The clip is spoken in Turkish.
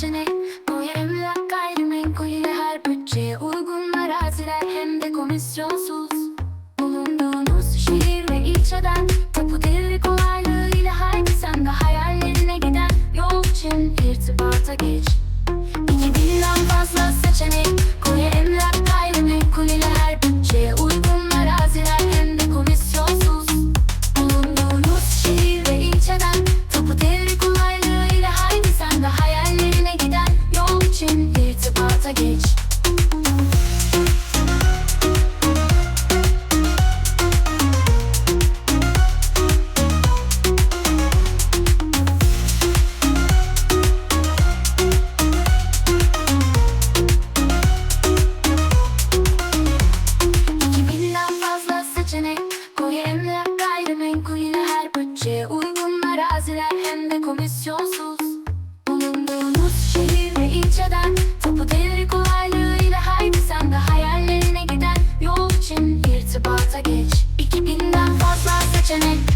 seçenek Boya emlak gayrimenkul ile her bütçeye uygun araziler. Hem de komisyonsuz. Bulunduğunuz şehir ve ilçeden Tapu devri kolaylığıyla sen de hayallerine giden Yol için irtibata geç. 2000'den fazla seçenek Bohemler gayrimenkul ile her bütçeye uygun araziler hem de komisyonsuz. Bulunduğunuz şehir ve ilçeden topu devri kolaylığıyla haydi sen de hayallerine giden Yol için irtibata geç. 2000'den fazla seçenek.